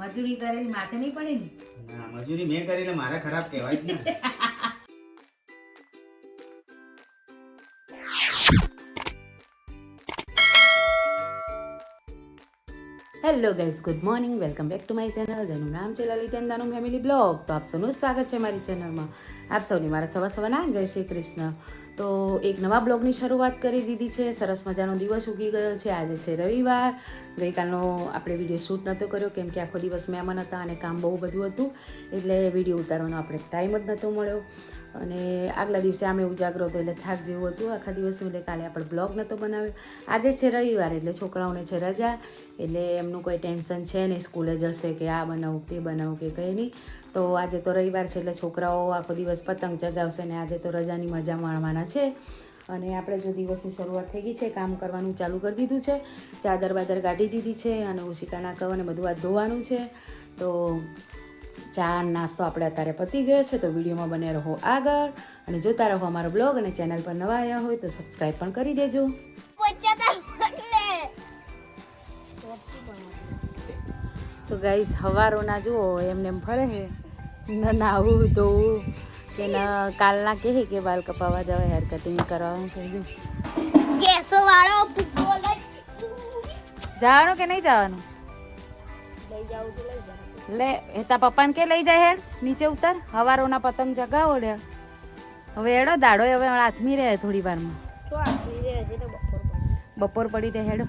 મજૂરી કરેલી માથે નહીં પડે ને? ના મજૂરી મેં કરીને મારે ખરાબ કહેવાય જ ને. Hello guys, good morning. Welcome back to my channel. જેનું નામ છે લલિતેન્દાનું ફેમિલી બ્લોગ. તો આપ સૌનું સ્વાગત છે મારી ચેનલમાં. આપ સૌની મારા સવા સવાના જય શ્રી કૃષ્ણ. તો એક નવા બ્લોગની શરૂઆત કરી દીધી છે. સરસ મજાનો દિવસ ઉગી ગયો છે. આજે છે રવિવાર. ગઈકાલનો આપણે વીડિયો શૂટ નહોતો કર્યો, કેમ કે આખો દિવસ મહેમાન હતા અને કામ બહુ બધું હતું. એટલે વીડિયો ઉતારવાનો આપણે ટાઈમ જ નહોતો મળ્યો. અને આગલા દિવસે આમે ઉજાગરો હતો એટલે થાક જેવું હતું. આખા દિવસનું એટલે કાલે આપણે બ્લોગ નહોતો બનાવ્યો. આજે છે રવિવાર એટલે છોકરાઓને છે રજા, એટલે એમનું કોઈ ટેન્શન છે નહીં, સ્કૂલે જશે કે આ બનાવું, તે બનાવું કે કંઈ નહીં. તો આજે તો રવિવાર છે એટલે છોકરાઓ આખો દિવસ પતંગ ચગાવશે ને આજે તો રજાની મજા માણવાના છે. અને આપણે જો દિવસની શરૂઆત થઈ ગઈ છે, કામ કરવાનું ચાલુ કરી દીધું છે. ચાદર બાદર કાઢી દીધી છે અને ઉશિકાના કવ અને બધું આ ધોવાનું છે. તો ચા નાસ્તો આપણે અત્યારે પતી ગયો છે તો વિડીયોમાં બને રહો આગળ. અને જોતા રહો અમારો બ્લોગ અને ચેનલ પર નવા આવ્યા હોય તો સબસ્ક્રાઈબ પણ કરી દેજો. તો ગાઈસ હવારોના જુઓ એમને એમ ફરે છે ન નાવું ધોવું કે ન કાલના કહે કે બાલ કપાવા જાવ હેર કટિંગ કરવાનું કેસો વાળો જવાનું કે નહીં જવાનું? લે એ તા પપ્પાને કે લઈ જાય હેડ નીચે ઉતર હવારોના પતંગ જગાવો લે. હવે એડો દાડો હવે હાથમી રહે થોડી વારમાં. બપોર પડી. દે હેડો.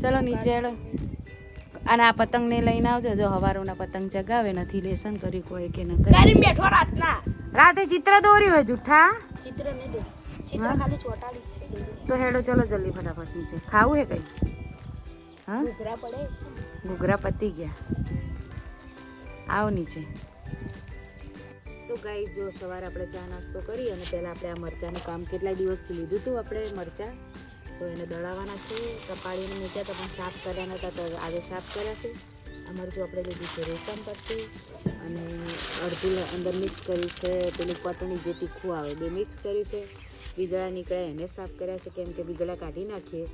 ચલો નીચે હેડો. અને આ પતંગને લઈને આવજો જો હવારોના પતંગ ચગાવે નથી લેસન કર્યું કોઈ કે ન કરે. બેઠો રાતના. રાતે ચિત્ર દોર્યું હોય જૂઠા ચિત્ર ને દે ચિત્ર ખાલી ચોટાડી છે. તો હેડો ચલો જલ્દી ફટાફટ નીચે. ખાવું હે કઈ? હા? પડે. ઘૂઘરા પતી ગયા. આવો નીચે. તો ગાઈ જો સવારે આપણે ચા નાસ્તો કરી અને પહેલાં આપણે આ મરચાંનું કામ કેટલા દિવસથી લીધું હતું આપણે મરચાં? તો એને દળાવવાના છે કપાળીને મૂક્યા તો પણ સાફ કર્યા નહોતા તો આજે સાફ કર્યા છે. આ મરચું આપણે લીધું છે રેશમ પટ્ટી અને અડધું અંદર મિક્સ કર્યું છે, પેલું પટણી જે તીખું આવે બે મિક્સ કર્યું છે. બીજળા નીકળે એને સાફ કર્યા છે, કેમ કે બીજળા કાઢી નાખીએ.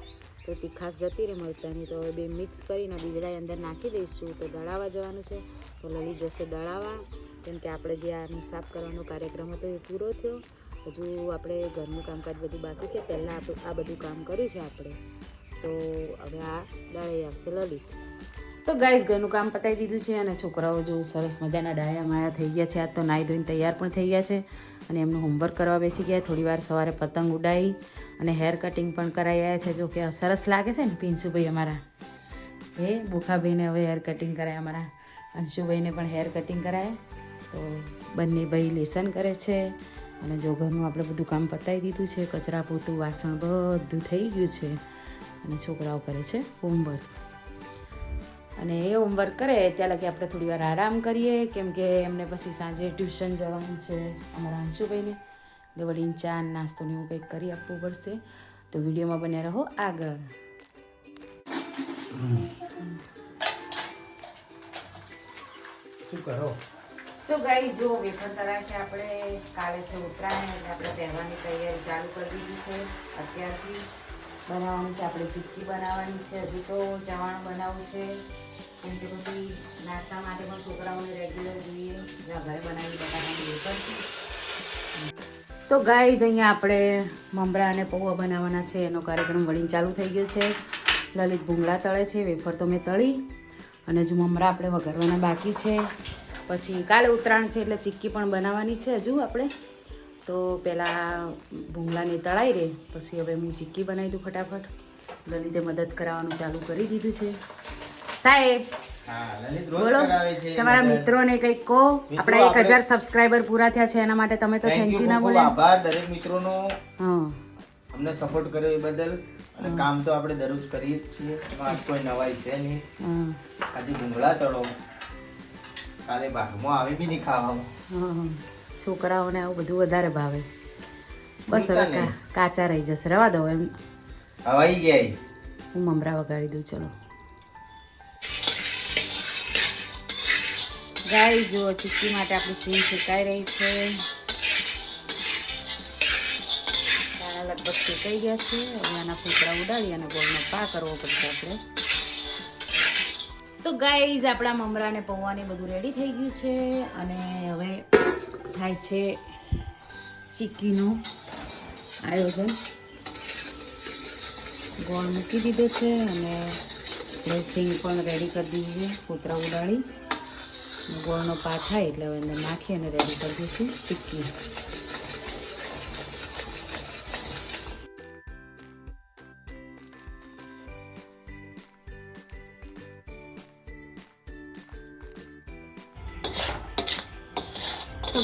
તો તીખાસ જતી રહે મરચાંની. તો બે મિક્સ કરીને બીજળા અંદર નાખી દઈશું. તો દળાવા જવાનું છે. તો લલિત જશે દળાવા. કેમ કે આપણે જે આનું સાફ કરવાનો કાર્યક્રમ હતો એ પૂરો થયો. હજુ આપણે ઘરનું કામકાજ બધું બાકી છે. પહેલાં આ બધું કામ કર્યું છે આપણે. તો હવે આ દળાઈ આવશે લલિત. તો ગાઈસ, ઘરનું કામ પતાવી દીધું છે અને છોકરાઓ જો સરસ મજાના ડાયા માયા થઈ ગયા છે. આ તો નાહી ધોઈને તૈયાર પણ થઈ ગયા છે અને એમનું હોમવર્ક કરવા બેસી ગયા. થોડીવાર સવારે પતંગ ઉડાવી અને હેર કટિંગ પણ કરાવી આવ્યા છે. જો કે સરસ લાગે છે ને પિન્સુભાઈ અમારા. એ બુખાભાઈને હવે હેર કટિંગ કરાય અમારા. અંશુભાઈને પણ હેર કટિંગ કરાય. તો બંને ભાઈ લેસન કરે છે અને જો ઘરનું આપણે બધું કામ પતાવી દીધું છે કચરા પોતું વાસણ બધું થઈ ગયું છે અને છોકરાઓ કરે છે હોમવર્ક અને એ હોમવર્ક કરે ત્યાં લગી આપણે થોડી વાર આરામ કરીએ કેમ કે એમને પછી સાંજે ટ્યુશન જવાનું છે અમારા અંશુભાઈને. એટલે વળી ચા ને નાસ્તો ને એવું કંઈક કરી આપવું પડશે. તો વિડીયોમાં બન્યા રહો આગળ. શું કરો? તો ગઈ જો વેફર તળાય છે આપણે કાલે છે ઉત્તરાયણ એટલે આપણે તહેવારની તૈયારી ચાલુ કરી દીધી છે અત્યારથી. બનાવવાની છે આપણે ચીક્કી બનાવવાની છે હજુ તો ચવાણું બનાવવું છે. કે પછી નાસ્તા માટે પણ છોકરાઓને રેગ્યુલર જોઈએ એટલે ઘરે બનાવી બટાકાની વેફર તો ગાઈઝ અહીંયા આપણે મમરા અને પૌવા બનાવવાના છે. એનો કાર્યક્રમ વળીને ચાલુ થઈ ગયો છે. લલિત ભૂંગળા તળે છે, વેફર તો મેં તળી. અને હજુ મમરા આપણે વઘારવાના બાકી છે. પછી કાલે ઉત્તરાયણ છે એટલે ચીક્કી પણ બનાવવાની છે હજુ આપણે. તો પહેલાં ભૂંગળાને તળાઈ રહે પછી હવે હું ચીક્કી બનાવી દઉં ફટાફટ. લલિતે મદદ કરાવવાનું ચાલુ કરી દીધું છે. સાહેબ બોલો. તમારા. મિત્રોને કંઈક કહો. આપણા એક હજાર સબસ્ક્રાઈબર પૂરા થયા છે એના માટે તમે તો થેન્ક યુ ના બોલો આભાર દરેક મિત્રોનો. અમને સપોર્ટ કર્યો એ બદલ. અને કામ તો આપણે દરરોજ કરીએ જ છીએ. એમાં કોઈ નવાઈ છે નહીં. આજે ભૂંગળા તળો. કાલે બાગમાં આવે બી નહીં ખાવામાં. છોકરાઓને આવું બધું વધારે ભાવે. બસ હવે કાચા રહી જશે. રવા દો એમ. હવાઈ ગયા હું મમરા વગાડી દઉં ચલો. ગાય જુઓ ચીક્કી માટે આપણી સીમ શેકાઈ રહી છે. દાણા લગભગ શેકાઈ ગયા છે. હવે આના ફૂંકડા ઉડાડી અને ગોળનો પા કરવો પડશે આપણે. તો ગાઈઝ, આપણા મમરાને પૌવાને બધું રેડી થઈ ગયું છે અને હવે થાય છે ચીક્કીનું આયોજન. ગોળ મૂકી દીધો છે અને ડ્રેસિંગ સિંગ પણ રેડી કરી દીધી છે કૂતરા ઉડાડી. ગોળનો પાક થાય એટલે હવે અંદર નાખી અને રેડી કરી દઈશું ચીક્કી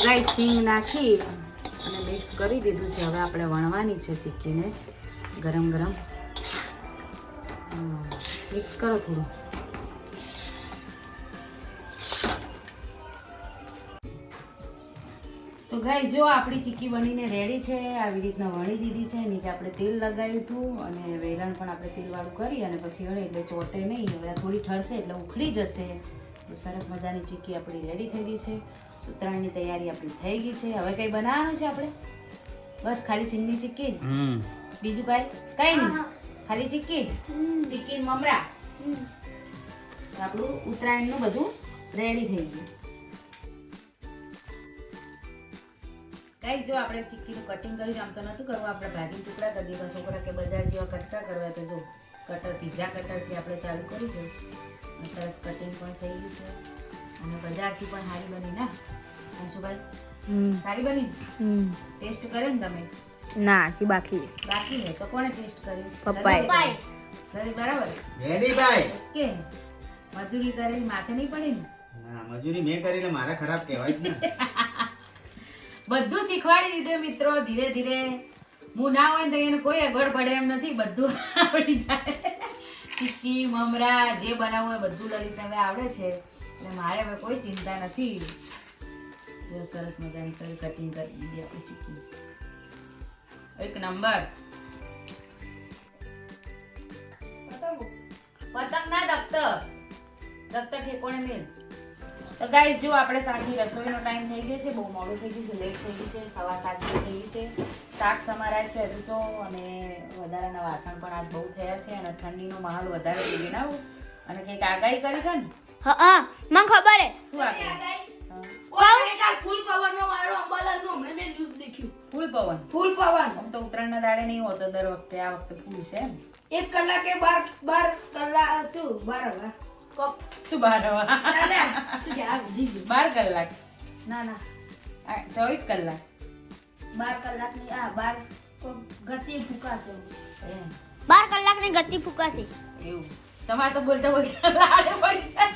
ગાય સિંગ નાખી અને મિક્સ કરી દીધું છે. હવે આપણે વણવાની છે ચીક્કીને ગરમ ગરમ. મિક્સ કરો થોડું. તો ગાઈ જો આપણી ચીક્કી બનીને રેડી છે આવી રીતના વણી દીધી છે નીચે આપણે તેલ લગાવ્યું હતું અને વેલણ પણ આપણે તેલવાળું કરી અને પછી વળે એટલે ચોટે નહીં હવે આ થોડી ઠરશે એટલે ઉખડી જશે. તો સરસ મજાની ચીક્કી આપણી રેડી થઈ ગઈ છે. ઉત્તરાયણની તૈયારી આપણી થઈ ગઈ છે. હવે કંઈ બનાવવાનું છે આપણે? બસ ખાલી સિંગની ચીક્કી જ. હમ. બીજું કાંઈ? કંઈ નહીં. ખાલી ચીક્કી જ. ચીક્કી મમરા. આપણું ઉત્તરાયણનું બધું રેડી થઈ ગયું. ગાઈસ જો આપણે ચીક્કીનું કટિંગ કર્યું આમ તો નથી કરવું આપણે ભાગીને ટુકડા કરી દીધા છોકરા કે બધા જેવા કટકા કરવા તો જો કટર પીઝા કટરથી આપણે ચાલુ કરીશું સરસ કટિંગ પણ થઈ ગયું છે. અને બજારથી પણ સારી બની ના? અંશુભાઈ સારી બની? ટેસ્ટ કર્યો ને તમે? ના હજી બાકી બાકી ને તો કોણે ટેસ્ટ કર્યું? પપ્પાએ. ઘરે? બરાબર? રેડી ભાઈ ઓકે. મજૂરી કરેલી માથે નહીં પડી ને? ના મજૂરી મેં કરી મારા ખરાબ કહેવાય ને. બધું શીખવાડી દીધું મિત્રો. ધીરે ધીરે હું ના હોય તો એને કોઈ અગવડ પડે એમ નથી. બધું આવડી જાય. ચીક્કી, મમરા, જે બનાવવું હોય બધું લલિત હવે આવડે છે. એટલે મારે હવે કોઈ ચિંતા નથી. જો સરસ મજાની કરી કટિંગ કરી દીધી આપણી ચીક્કી. એક નંબર. પતંગ ના દફતર. દફતર ઠેકોણે મેલ. તો ગાઈસ જો આપણે સાંજની રસોઈનો ટાઈમ થઈ ગયો છે બહુ મોડું થઈ ગયું છે લેટ થઈ ગયું છે સવા સાત થઈ ગયું છે. શાક સમારાય છે હજુ તો અને વધારાના વાસણ પણ આજ બહુ થયા છે અને ઠંડીનો માહોલ વધારે થઈ ગયો આવું? અને કંઈક આગાહી કરી છે ને? હા હા મને ખબર હે. શું આગાહી? હા. ફૂલ પવન નો વાળો અંબાલાલ હમણાં મેં ન્યૂઝ દેખ્યું ફૂલ પવન? ફૂલ પવન. આમ તો ઉત્તરાયણના દાડે નહીં હોતો દર વખતે આ વખતે ફૂલ છે એમ. એક કલાકે બાર બાર કલાક શું બાર હવા શું બાર શું બાર કલાક. ના ના. ચોવીસ કલાક. બાર કલાકની આ બાર કોક ગતિ ફૂકાશે. એમ. બાર કલાકની ગતિ ફૂકાશે. એવું. તમારે તો બોલતા બોલતા લાડે પડી જાય.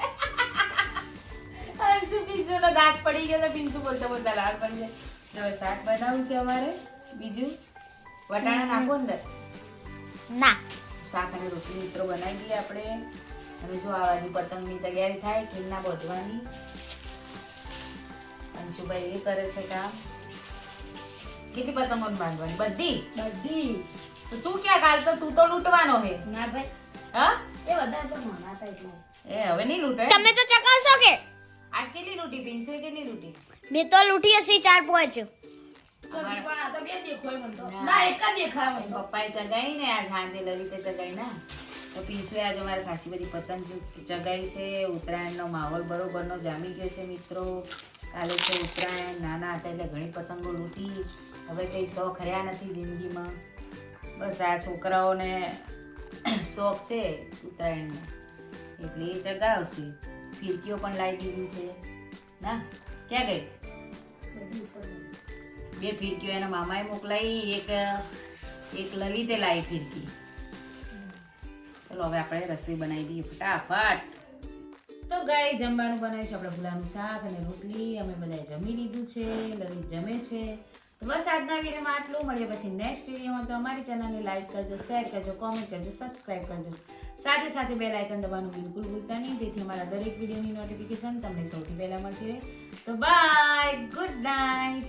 અંશુ નો દાંત પડી ગયો તો પીંછુ બોલતા બોલતા લાડ પડી જાય. હવે શાક બનાવવું છે અમારે. બીજું? વટાણા નાખો અંદર. ના. શાક અને રોટલી મિત્રો બનાવી દઈએ આપણે. અને જો આ બાજુ પતંગની તૈયારી થાય કિલ્લા બોધવાની. અંશુભાઈ એ કરે છે કામ. કેટલી પતંગો બાંધવાની? બધી? બધી. તો તું ક્યાં કાલ તો તું તો લૂંટવાનો હે. ના ભાઈ. હા? એ બધા તો મના થાય એ હવે નહીં લૂંટે? તમે તો ચકાવશો કે? આજ કેટલી લૂંટી પિન્સુએ કેટલી લૂંટી? મેં તો લૂંટી હશે ચાર પાંચ ના, એક જ દેખાય એમ પપ્પાએ ચગાઈ ને આ સાંજે લલિતે ચગાઈ ના. તો પીસુએ આજે અમારે ખાસી બધી પતંગ ચગાવી છે, ઉત્તરાયણનો માહોલ બરોબરનો જામી ગયો છે મિત્રો. કાલે છે ઉત્તરાયણ, નાના હતા એટલે ઘણી પતંગો લૂંટી. હવે કંઈ શોખ રહ્યા નથી જિંદગીમાં. બસ આ છોકરાઓને શોખ છે ઉત્તરાયણનો. એટલે એ ચગાવશે. ફિરકીઓ પણ લાવી દીધી છે. ના, ક્યાં ગઈ? બે ફિરકીઓ એના મામાએ મોકલાવી એક એક લલિતે લાવી ફિરકી. ચલો હવે આપણે રસોઈ બનાવી દઈએ ફટાફટ. તો ગાય જમવાનું બનાવ્યું છે આપણે ભૂલાનું શાક અને રોટલી અમે બધાએ જમી લીધું છે, લલિત જમે છે. તો બસ આજના વિડીયોમાં આટલું. મળીએ પછી નેક્સ્ટ વિડીયોમાં. તો અમારી ચેનલને લાઇક કરજો શેર કરજો કોમેન્ટ કરજો સબસ્ક્રાઇબ કરજો. સાથે સાથે બે લાઇકન દબાવવાનું બિલકુલ ભૂલતા નહીં, જેથી અમારા દરેક વિડીયોની નોટિફિકેશન તમને સૌથી પહેલા મળતી રહે. તો બાય ગુડ નાઇટ